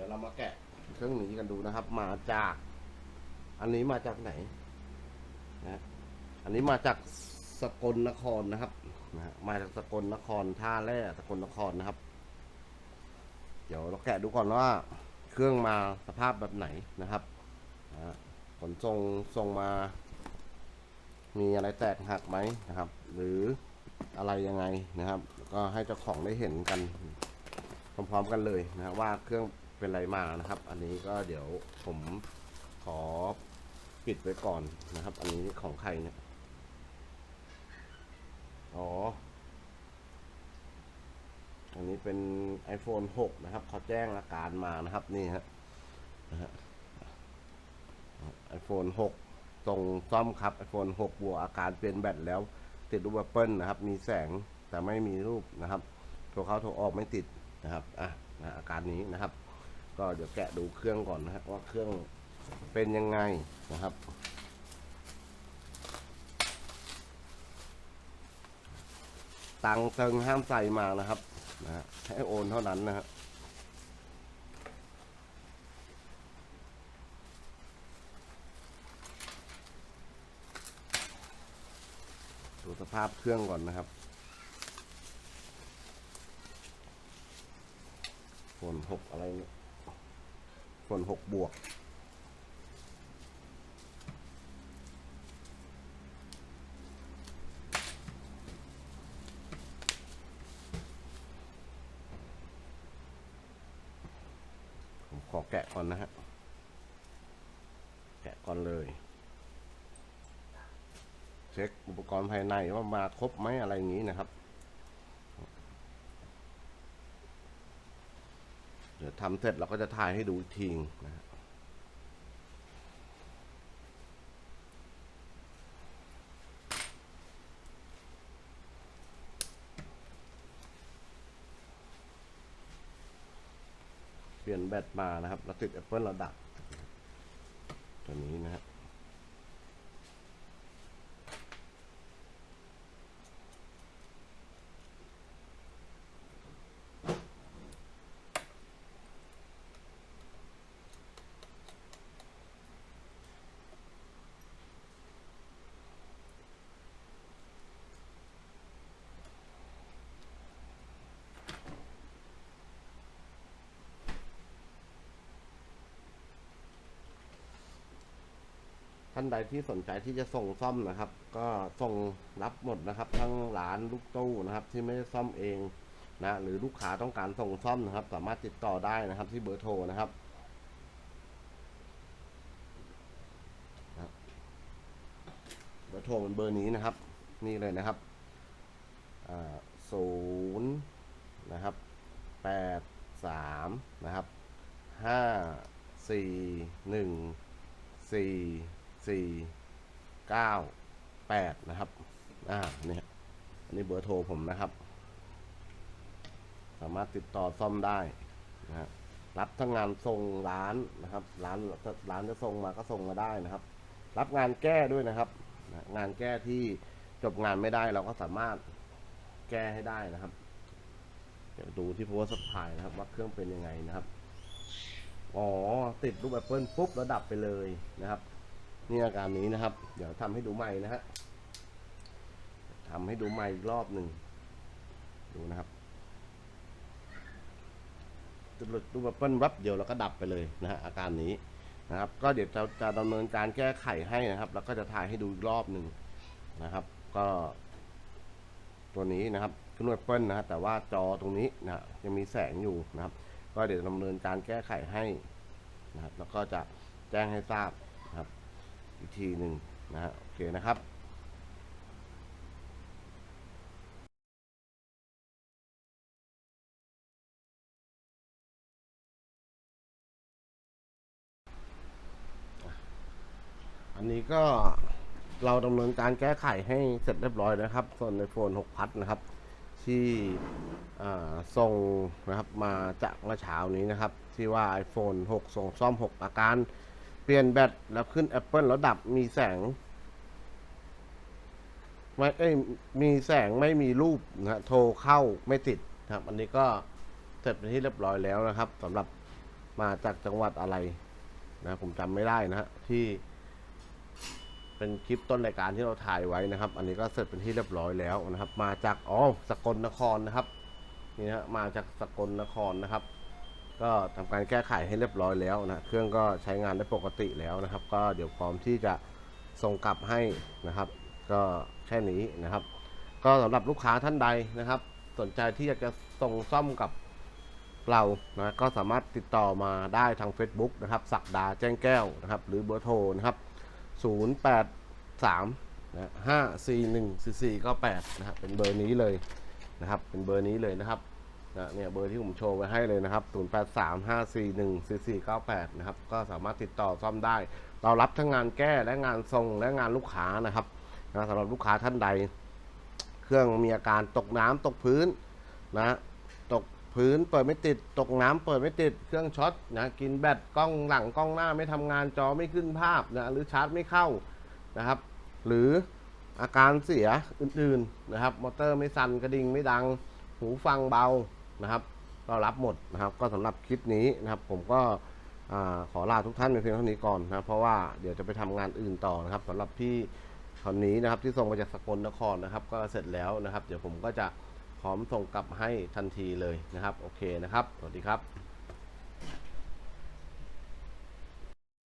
ดี๋ยวเรามาแกะเครื่องนี้กันดูนะครับ มาจาก อันนี้มาจากไหนนะอันนี้มาจากสกลนครนะครับนะมาจากสกลนครท่าแร่สกลนครนะครับ เดี๋ยวเราแกะดูก่อนว่า เครื่องมาสภาพแบบไหนนะครับนะขนส่งส่งมา มีอะไรแตกหักไหมนะครับ หรืออะไรยังไงนะครับ ก็ให้เจ้าของได้เห็นกันพร้อมๆกันเลยนะครับว่าเครื่อง เป็นไรมานะครับ อันนี้ก็เดี๋ยวผมขอปิดไว้ก่อนนะครับ อันนี้ของใครเนี่ย อ๋อ อันนี้เป็น iPhone 6 นะครับ เขาแจ้งอาการมานะครับ นี่ฮะนะฮะ iPhone 6ตรงซ่อมครับ iPhone 6 บวกอาการเปลี่ยนแบตแล้ว ติดรูป Apple นะครับ มีแสงแต่ไม่มีรูปนะครับโทรเข้าโทรออกไม่ติดนะครับ อะนะอาการนี้นะครับ ก็เดี๋ยวแกะดูเครื่องก่อนนะฮะว่าเครื่องเป็นยังไงนะครับ ตังเติงห้ามใส่มานะครับนะฮะให้โอนเท่านั้นนะฮะดูสภาพเครื่องก่อนนะครับฝนหกอะไรเนี่ย ฝนหกบวกผมขอแกะก่อนนะฮะ แกะก่อนเลย เช็คอุปกรณ์ภายในว่ามาครบไหมอะไรอย่างนี้นะครับ เดี๋ยวทำเสร็จเราก็จะถ่ายให้ดูอีกทีนะฮะเปลี่ยนแบตมานะครับ เราติด Apple เราดับตัวนี้นะฮะ ท่านใดที่สนใจที่จะส่งซ่อมนะครับ ก็ส่งรับหมดนะครับ ทั้งร้านลูกตู้นะครับ ที่ไม่ได้ซ่อมเองนะหรือลูกค้าต้องการส่งซ่อมนะครับ สามารถติดต่อได้นะครับ ที่เบอร์โทรนะครับเบอร์โทรเป็นเบอร์นี้นะครับ นี่เลยนะครับศูนย์นะครับแปดสามนะครับห้าสี่หนึ่งสี่ สี่เก้าแปดนะครับ อ่าเนี่ยอันนี้เบอร์โทรผมนะครับ สามารถติดต่อซ่อมได้นะฮะรับทั้งงานส่งร้านนะครับ ร้านร้านจะส่งมาก็ส่งมาได้นะครับ รับงานแก้ด้วยนะครับ งานแก้ที่จบงานไม่ได้เราก็สามารถแก้ให้ได้นะครับ เดี๋ยวดูที่โพสต์สปายนะครับ ว่าเครื่องเป็นยังไงนะครับ อ๋อ ติดรูปแอปเปิลปุ๊บแล้วดับไปเลยนะครับ นี่อาการนี้นะครับ เดี๋ยวทำให้ดูใหม่นะฮะทำให้ดูใหม่อีกรอบหนึ่งดูนะครับจะหลุดรูแอปเปิ้ลวับเดียวแล้วก็ดับไปเลยนะฮะอาการนี้นะครับ ก็เดี๋ยวจะจะดำเนินการแก้ไขให้นะครับ แล้วก็จะถ่ายให้ดูอีกรอบหนึ่งนะครับ ก็ตัวนี้นะครับขึ้นแอปเปิ้ลนะฮะแต่ว่าจอตรงนี้นะฮะยังมีแสงอยู่นะครับ ก็เดี๋ยวดำเนินการแก้ไขให้นะครับ แล้วก็จะแจ้งให้ทราบ อีกทีหนึ่งนะฮะโอเคนะครับอันนี้ก็เราดำเนินการแก้ไขให้เสร็จเรียบร้อยนะครับ ส่วนในโฟน6พัดนะครับ ที่ส่งนะครับมาจากเมื่อเช้านี้นะครับ ที่ว่า iPhone 6 ส่งซ่อม 6 อาการ ปลี่ยนแบตแล้วขึ้น Apple แล้วดับมีแสง ไม่เอ้ยมีแสงไม่มีรูปนะฮะโทรเข้าไม่ติดนะครับ อันนี้ก็เสร็จเป็นที่เรียบร้อยแล้วนะครับสำหรับมาจากจังหวัดอะไรนะผมจำไม่ได้นะฮะที่ เป็นคลิปต้นรายการที่เราถ่ายไว้นะครับ อันนี้ก็เสร็จเป็นที่เรียบร้อยแล้วนะครับ มาจากอ๋อสกลนครนะครับนี่นะฮะมาจากสกลนครนะครับ ก็ทำการแก้ไขให้เรียบร้อยแล้วนะเครื่องก็ใช้งานได้ปกติแล้วนะครับ ก็เดี๋ยวพร้อมที่จะส่งกลับให้นะครับ ก็แค่นี้นะครับ ก็สำหรับลูกค้าท่านใดนะครับ สนใจที่อยากจะส่งซ่อมกับเรานะก็สามารถติดต่อมาได้ทาง Facebook นะครับสักดาแจ้งแก้วนะครับ หรือเบอร์โทรนะครับ 083นะ541 4498นะครับเป็นเบอร์นี้เลยนะครับ เป็นเบอร์นี้เลยนะครับ นะเนี่ยเบอร์ที่ผมโชว์ไว้ให้เลยนะครับ 083 541 4498 นะครับ ก็สามารถติดต่อซ่อมได้ เรารับทั้งงานแก้และงานทรงและงานลูกค้านะครับนะสำหรับลูกค้าท่านใด เครื่องมีอาการตกน้ำตกพื้นนะตกพื้นเปิดไม่ติดตกน้ำเปิดไม่ติดเครื่องช็อตนะกินแบตกล้องหลังกล้องหน้าไม่ทำงานจอไม่ขึ้นภาพนะหรือชาร์จไม่เข้านะครับ หรืออาการเสียอื่นๆนะครับ มอเตอร์ไม่สั่นกระดิ่งไม่ดัง หูฟังเบา นะครับก็รับหมดนะครับ ก็สำหรับคลิปนี้นะครับ ผมก็อขอลาทุกท่านเพียงเท่านี้ก่อนนะเพราะว่าเดี๋ยวจะไปทำงานอื่นต่อนะครับสำหรับพี่คนนี้นะครับที่ส่งมาจากสกลนครนะครับ ก็เสร็จแล้วนะครับ เดี๋ยวผมก็จะพร้อมส่งกลับให้ทันทีเลยนะครับ โอเคนะครับ สวัสดีครับ